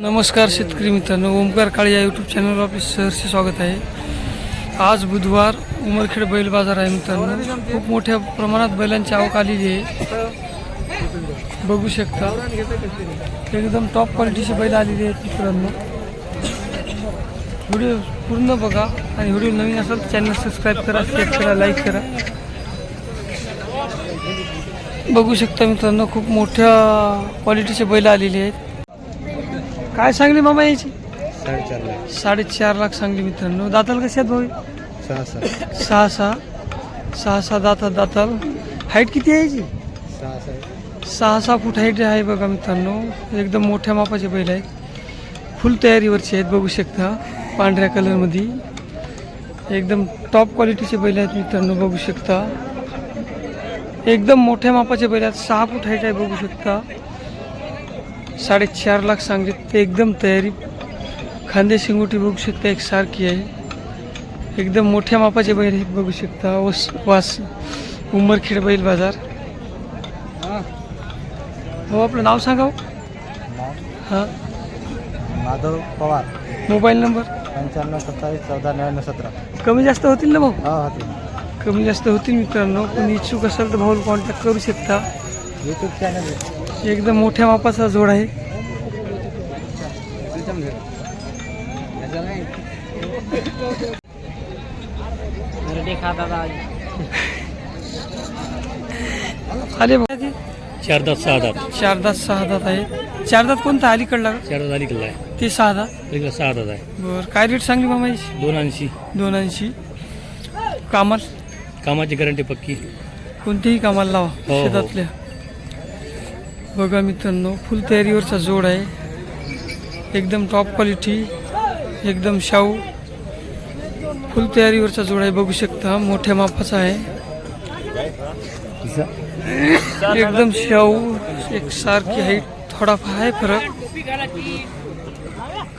नमस्कार शेतकरी मित्रांनो ओमकार काळे या यूट्यूब चॅनलवर आपले सहर्ष स्वागत आहे. आज बुधवार उमरखेड बैल बाजार आहे मित्रांनो. खूप मोठ्या प्रमाणात बैलांची आवक आलेली आहे. बघू शकता. एकदम टॉप क्वालिटीची बैल आलेली आहेत मित्रांनो. व्हिडिओ पूर्ण बघा आणि व्हिडिओ नवीन असाल तर चॅनल सबस्क्राईब करा शेअर करा लाईक करा. बघू शकता मित्रांनो खूप मोठ्या क्वालिटीचे बैल आलेली आहेत. काय सांगली मामा याची साडेचार लाख. साडेचार लाख सांगली मित्रांनो. दाताल कसे आहेत भाऊ? सहा सहा. सहा सहा. सहा सहा दातात दाताल. हाईट किती आहे याची? सहा सहा. सहा सहा फूट हाईट आहे बघा मित्रांनो. एकदम मोठ्या मापाचे बैल आहेत. फुल तयारीवरचे आहेत बघू शकता. पांढऱ्या कलरमध्ये एकदम टॉप क्वालिटीचे बैल आहेत मित्रांनो बघू शकता. एकदम मोठ्या मापाचे बैल आहेत. सहा फूट हाईट आहे बघू शकता. साडेचार लाख सांगले ते एकदम तयारी. खांदे शिंगोटी बघू शकता एक सारखी आहे. एकदम मोठ्या मापाचे बैल आहेत बघू शकता. वस वास उंबरखेड बैल बाजार. हो. आपलं नाव सांगा हो. हां. माधव पवार. Mobile number? पंच्याण्णव सत्तावीस चौदा नव्याण्णव सतरा. कमी जास्त होतील ना भाऊ? हो कमी जास्त होतील मित्रांनो. कोणी इच्छुक असेल तर भाऊ कॉन्टॅक्ट करू शकता. यूट्यूब चॅनल आहे. एकदम मोठ्या मापाचा जोड आहे. आले बघा. चार दात सहा दात. चार दात सहा दात आहे. चार दात कोणता? अलीकडला का? चार दात अलीकडला आहे. ते सहा दात. इकडला सहा दात आहे. बरं काय रेट सांगली मामा याची दोन ऐंशी. दोन ऐंशी. कामाल? कामाची गॅरंटी पक्की. कोणतेही कामाला लावा हो. शेतातल्या. बघा मित्रांनो फुल तयारीवरचा जोड आहे. एकदम टॉप क्वालिटी एकदम शाऊ फुल तयारीवरचा जोड आहे बघू शकता. मोठ्या मापाचा आहे. एकदम शाऊ एक सारखी हाईट थोडाफार आहे फरक.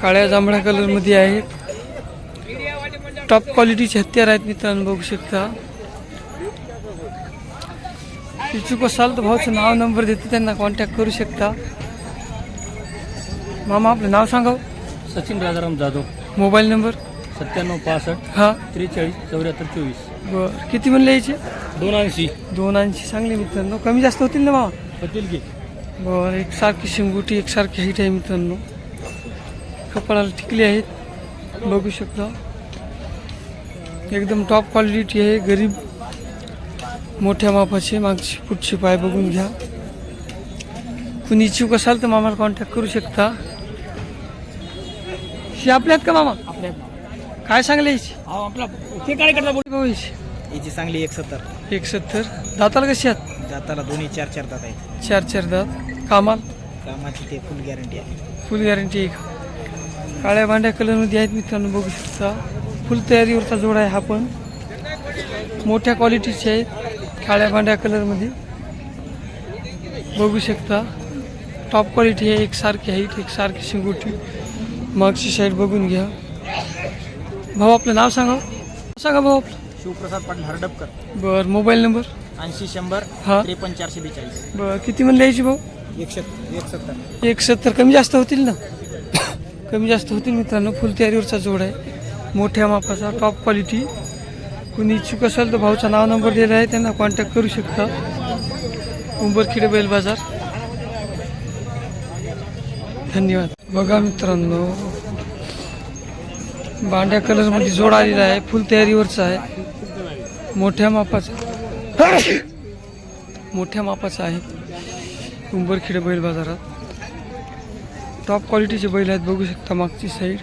काळ्या जांभळ्या कलरमध्ये आहेत टॉप क्वालिटीचे हत्यार आहेत मित्रांनो बघू शकता. इच्छुक असाल तर भाऊचं नाव नंबर देते त्यांना कॉन्टॅक्ट करू शकता. मामा आपलं नाव सांगा हो. सचिन राजाराम जाधव. Mobile number? सत्त्याण्णव पासष्ट हां. त्रेचाळीस चौऱ्याहत्तर चोवीस. बरं. किती म्हणले यायचे दोन ऐंशी. दोन ऐंशी. चांगले मित्रांनो. कमी जास्त होतील ना मामा? होतील की. बरं एक सारखी शिंगुटी एक सारखी हाईट आहे मित्रांनो. कपाळाला टिकली आहेत. बघू शकता. एकदम टॉप क्वालिटी आहे. गरीब मोठ्या मापाचे मागची पुढची पाय बघून घ्या. कुणी इच्छुक असाल तर मामाला कॉन्टॅक्ट करू शकता. ही आपल्यात का मामा? काय सांगले याची चांगली एक सत्तर एक सत्तर दाताला कशी आहेत? दाताला दोन्ही चार चार दात आहेत. चार चार दात. कामाल? कामाची ते फुल गॅरंटी आहे. फुल गॅरंटी एक. काळ्या भांड्या कलरमध्ये आहेत मित्रांनो बघू शकता. फुल तयारीवरचा जोड आहे हा पण. मोठ्या क्वालिटीचे आहेत. काळ्या भांड्या कलरमध्ये बघू शकता. टॉप क्वालिटी आहे एकसारखी हाईट एकसारखी शिंगोटी. मागची साईड बघून घ्या. भाऊ आपलं नाव सांगा. सांगा भाऊ आपलं. शिवप्रसाद पाटील हरडपकर. बरं मोबाईल नंबर? ऐंशी शंभर हा. त्रेपन्न चारशे बेचाळीस. बरं किती म्हणले यायची भाऊ? एक सत्तर एक सत्तर एक सत्तर कमी जास्त होतील ना? कमी जास्त होतील मित्रांनो. फुल तयारीवरचा जोड आहे. मोठ्या मापाचा टॉप क्वालिटी कुणी इच्छुक असेल तर भाऊचा नाव नंबर दिला आहे त्यांना कॉन्टॅक्ट करू शकता. उंबरखिडे बैल बाजार. धन्यवाद. बघा मित्रांनो बांड्या कलरमध्ये जोड आलेला आहे फुल तयारीवरचा आहे. मोठ्या मापाचा. मोठ्या मापाचा आहे. उंबरखिडे बैल बाजारात. टॉप क्वालिटीचे बैल आहेत बघू शकता मागची साईड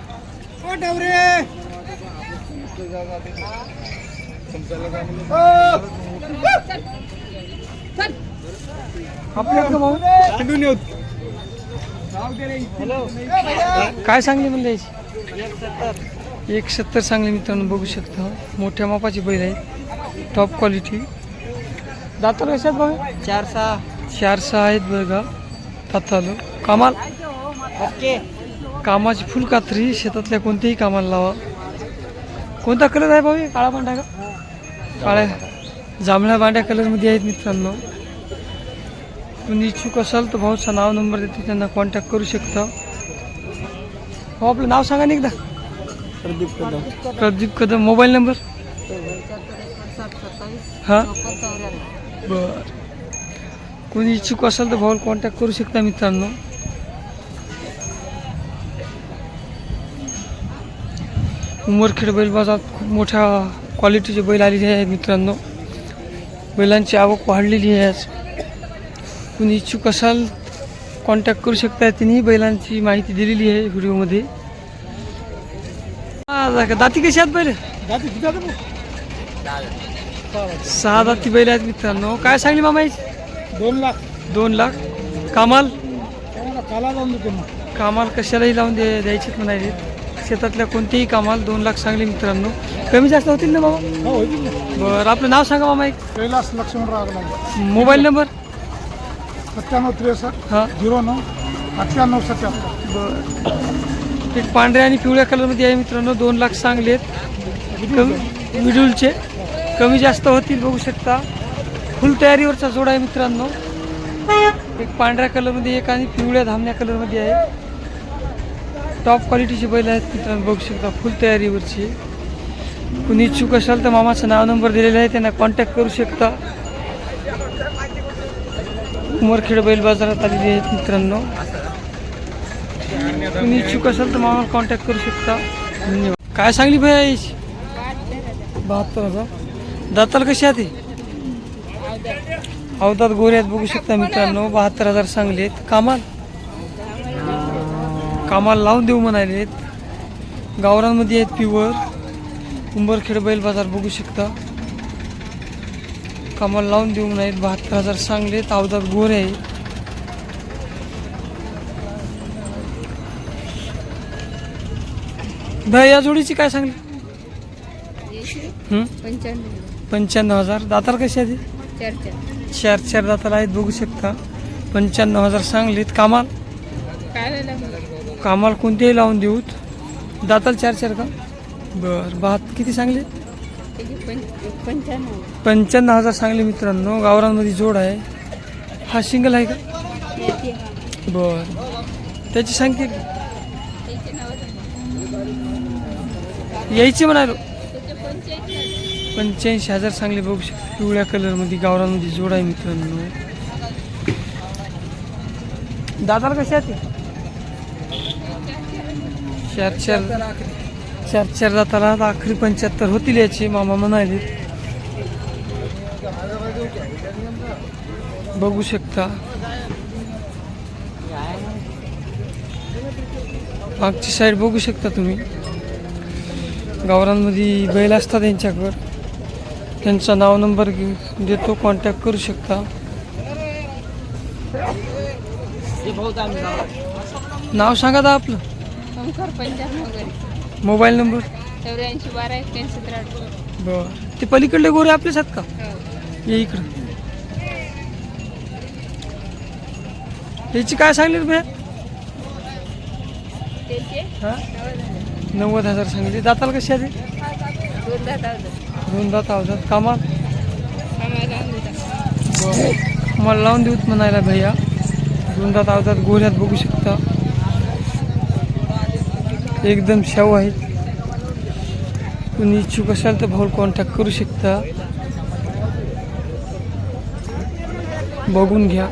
काय सांगली म्हणले याची? एक सत्तर. सांगली मित्रांनो बघू शकता. मोठ्या मापाची बैल आहेत. टॉप क्वालिटी दातार कशात बघा? चार सहा. चार सहा आहेत बघा. दातालो कामाल? ओके. कामाची फुल कात्री. शेतातल्या कोणत्याही कामाला लावा. कोणता कलर आहे भाऊ हे? काळा भांडा का? काळ्या जांभळ्या भांड्या कलरमध्ये आहेत मित्रांनो. तुम्ही इच्छुक असाल तर भाऊचा नाव नंबर देते त्यांना कॉन्टॅक्ट करू शकता. हो आपलं नाव सांगा ना एकदा. प्रदीप कदम. प्रदीप कदम मोबाईल नंबर हां? बर. कोणी इच्छुक असेल तर भाऊ कॉन्टॅक्ट करू शकता मित्रांनो. उमरखेड बैल बाजारात खूप मोठ्या क्वालिटीचे बैल आलेले आहेत मित्रांनो. बैलांची आवक वाढलेली आहे आज. कुणी इच्छुक असाल कॉन्टॅक्ट करू शकता तिन्ही बैलांची माहिती दिलेली आहे व्हिडिओमध्ये दाती कशी आहेत बैल? सहा दाती बैल आहेत मित्रांनो. काय सांगली मामा दोन लाख. दोन लाख. कामाल? कामाल कशालाही लावून दे द्यायचे म्हणाले. शेतातल्या कोणतेही कामाल दोन लाख सांगले मित्रांनो. कमी जास्त होतील ना मामा हो होईल बरं आपलं नाव सांगा मामा एक. Kailas Laxmanrao mobile number? सत्त्याण्णव त्रेसष्ट हां. झिरो नऊ अठ्ठ्याण्णव सत्त्याहत्तर बरं. एक पांढऱ्या आणि पिवळ्या कलरमध्ये आहे मित्रांनो दोन लाख सांगलेत कमी कमी जास्त होतील बघू शकता. फुल तयारीवरचा जोड आहे मित्रांनो. एक पांढऱ्या कलरमध्ये एक आणि पिवळ्या धामण्या कलरमध्ये आहे. टॉप क्वालिटीचे बैल आहेत मित्रांनो बघू शकता फुल तयारीवरची. कुणी इच्छुक असाल तर मामाचा नाव नंबर दिलेला आहे त्यांना कॉन्टॅक्ट करू शकता. उमरखेड बैल बाजारात आलेली आहेत मित्रांनो. तुम्ही इच्छुक असाल तर मामाला कॉन्टॅक्ट करू शकता. धन्यवाद. काय सांगली भाई बहात्तर हजार. दाताल कशी आहे ते? गोरे गोऱ्यात बघू शकता मित्रांनो. बहात्तर हजार सांगलेत कामाल? कामाल लावून देऊ म्हणालेत गावरांमध्ये आहेत प्युअर उंबरखेड बैल बाजार बघू शकता. कामाला लावून देऊ म्हणालेत बहात्तर हजार सांगलेत अवतात गोरे आहे. भैया या जोडीची काय सांगली? पंच्याण्णव. हजार. दातार कशी आहे ती? चार चार. चार चार दाताला आहेत बघू शकता. पंच्याण्णव हजार सांगलीत. कामाल? कामाल कोणतेही लावून देऊत. दाताल चार चार का? बरं बात किती सांगले? पंच्याण्णव हजार सांगले मित्रांनो गावरांमध्ये जोड आहे. हा सिंगल आहे का? बरं. त्याची सांगते यायची म्हणालो. पंच्याऐंशी हजार चांगले बघू शकता. पिवळ्या कलरमध्ये गावरांमध्ये जोड आहे मित्रांनो. दादाला कसे आहे ते? चार चार. चार चार दाताला आखरी पंच्याहत्तर होतील याचे मामा म्हणाले. बघू शकता. मागची साईड बघू शकता तुम्ही. गावरांमध्ये बैल असतात त्यांच्याकडं. त्यांचा नाव नंबर देतो कॉन्टॅक्ट करू शकता. नाव सांगा दा आपलं. वगैरे मोबाईल नंबर? चौऱ्याऐंशी बारा एक्क्याऐंशी त्र्याण्णव. बरं. ते पलीकडले गोरे आपलेच आहेत का? हो. ये इकडं. याची काय सांगली रे भैया? त्याचे? हां? नव्वद हजार नव्वद हजार सांगितले दाताला कशी ते? दोन दहा दोन दात कामात? आम्हाला देतात मला लावून देऊत म्हणायला भैया. दोन दात आवतात गोऱ्यात बघू शकता. एकदम शाव आहेत. तुम्ही इच्छुक असाल तर भाऊ कॉन्टॅक्ट करू शकता. बघून घ्या.